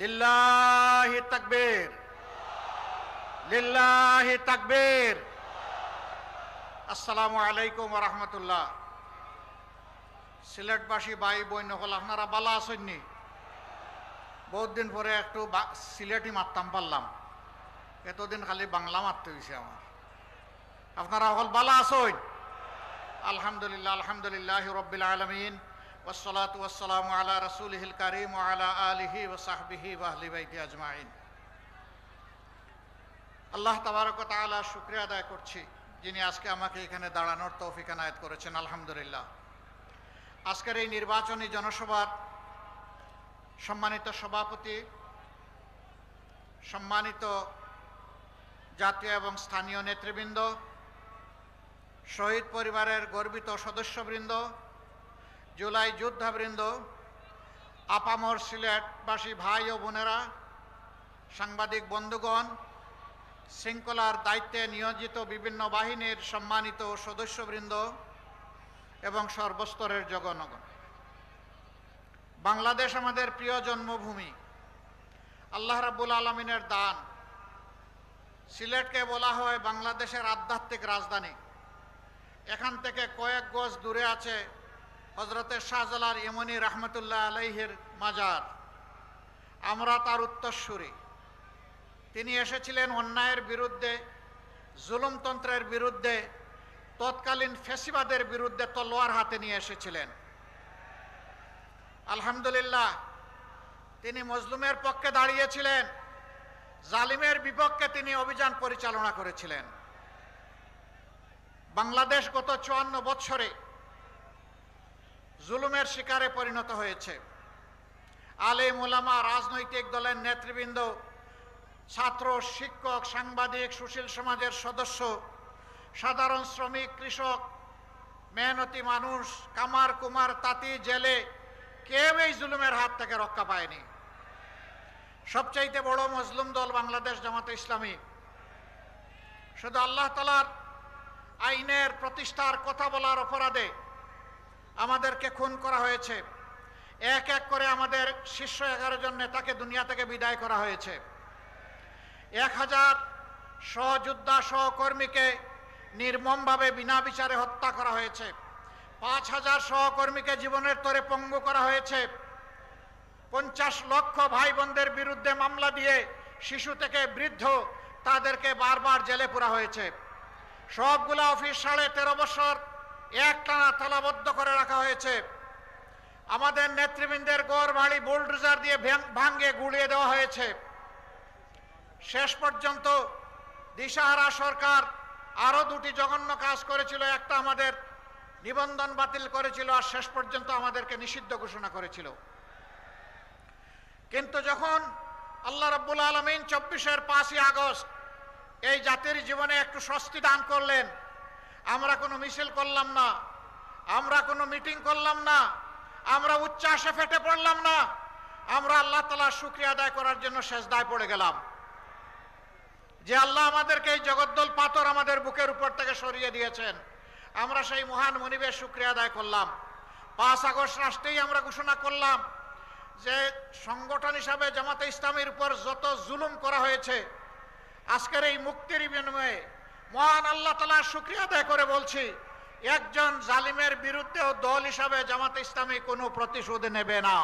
লিল্লাহি তাকবীর। লিল্লাহি তাকবীর। আসসালামু আলাইকুম রাহমাতুল্লাহ। সিলেটবাসী ভাই, বোন হল আপনারা বালা আসেননি বহুত দিন পরে একটু সিলেটি মারতাম, পারলাম। এতদিন খালি বাংলা মারতে হয়েছে আমার। আপনারা হল বালা আসেন আলহামদুলিল্লাহ আলহামদুলিল্লাহ রব্বিল আলমিন। والصلاة والسلام على رسوله الكريم وعلى آله وصحبه وأهل بيته أجمعين আল্লাহ তাবারক তাআলা শুক্রিয়া আদায় করছি যিনি আজকে আমাকে এখানে দাঁড়ানোর তৌফিক এনায়েত করেছেন আলহামদুলিল্লাহ আজকের এই নির্বাচনী জনসভার সম্মানিত সভাপতি সম্মানিত জাতীয় এবং স্থানীয় নেতৃবৃন্দ শহীদ পরিবারের গর্বিত সদস্যবৃন্দ জুলাই যোদ্ধাবৃন্দ, আপামর সিলেটবাসী ভাই ও বোনেরা, সাংবাদিক বন্ধুগণ, শৃঙ্খলার দায়িত্বে নিয়োজিত বিভিন্ন বাহিনীর সম্মানিত সদস্যবৃন্দ এবং সর্বস্তরের জগনগণ। বাংলাদেশ আমাদের প্রিয় জন্মভূমি, আল্লাহ রাব্বুল আলমিনের দান। সিলেটকে বলা হয় বাংলাদেশের আধ্যাত্মিক রাজধানী। এখান থেকে কয়েক গজ দূরে আছে হজরতের শাহজালাল ইমনি রহমতুল্লাহ আলাইহের মাজার, আমরা তার উত্তরসূরি। তিনি এসেছিলেন অন্যায়ের বিরুদ্ধে, জুলুমতন্ত্রের বিরুদ্ধে, তৎকালীন ফেসিবাদের বিরুদ্ধে তলোয়ার হাতে নিয়ে এসেছিলেন। আলহামদুলিল্লাহ, তিনি মজলুমের পক্ষে দাঁড়িয়েছিলেন, জালিমের বিপক্ষে তিনি অভিযান পরিচালনা করেছিলেন। বাংলাদেশ গত চুয়ান্ন বৎসরে জুলুমের শিকারে পরিণত হয়েছে। আলে মোলামা রাজনৈতিক দলের নেতৃবৃন্দ, ছাত্র, শিক্ষক, সাংবাদিক, সুশীল সমাজের সদস্য, সাধারণ শ্রমিক, কৃষক, মেহনতি মানুষ, কামার কুমার, তাঁতি, জেলে কেউ এই জুলুমের হাত থেকে রক্ষা পায়নি। সবচাইতে বড় মজলুম দল বাংলাদেশ জামাতে ইসলামী। শুধু আল্লাহ তালার আইনের প্রতিষ্ঠার কথা বলার অপরাধে আমাদেরকে খুন করা হয়েছে। এক এক করে আমাদের শীর্ষ এগারো জন নেতাকে দুনিয়া থেকে বিদায় করা হয়েছে। এক হাজার সহযোদ্ধা সহকর্মীকে নির্মমভাবে বিনা বিচারে হত্যা করা হয়েছে। পাঁচ হাজার সহকর্মীকে জীবনের তরে পঙ্গু করা হয়েছে। পঞ্চাশ লক্ষ ভাই বোনদের বিরুদ্ধে মামলা দিয়ে শিশু থেকে বৃদ্ধ তাদেরকে বারবার জেলে পুরা হয়েছে। সবগুলা অফিস সাড়ে তেরো বছর এক টানা তালাবদ্ধ করে রাখা হয়েছে। আমাদের নেতৃবৃন্দের গড় বাড়ি বোল্ডোজার দিয়ে ভাঙ্গে গুড়িয়ে দেওয়া হয়েছে। শেষ পর্যন্ত দিশাহারা সরকার আরও দুটি জঘন্য কাজ করেছিল, একটা আমাদের নিবন্ধন বাতিল করেছিল আর শেষ পর্যন্ত আমাদেরকে নিষিদ্ধ ঘোষণা করেছিল। কিন্তু যখন আল্লাহ রব্বুল আলমিন চব্বিশের পাঁচই আগস্ট এই জাতির জীবনে একটু স্বস্তি দান করলেন আমরা কোনো মিছিল করলাম না। আমরা কোনো মিটিং করলাম না। আমরা উচ্চাসে ফেটে পড়লাম না। আমরা আল্লাহ তালার শুক্রিয়া আদায় করার জন্য শেষ দায় পড়ে গেলাম। যে আল্লাহ আমাদেরকে এই জগদ্দল পাথর আমাদের বুকের উপর থেকে সরিয়ে দিয়েছেন, আমরা সেই মহান মনিবের শুক্রিয়া আদায় করলাম। পাঁচ আগস্ট রাষ্ট্রেই আমরা ঘোষণা করলাম যে সংগঠন হিসাবে জামাতে ইসলামের উপর যত জুলুম করা হয়েছে, আজকের এই মুক্তির বিনিময়ে মহান আল্লাহ তালা শুক্রিয়া আদায় করে বলছি, একজন জালিমের বিরুদ্ধেও দল হিসাবে জামাত ইসলামী কোনো প্রতিশোধ নেবে না।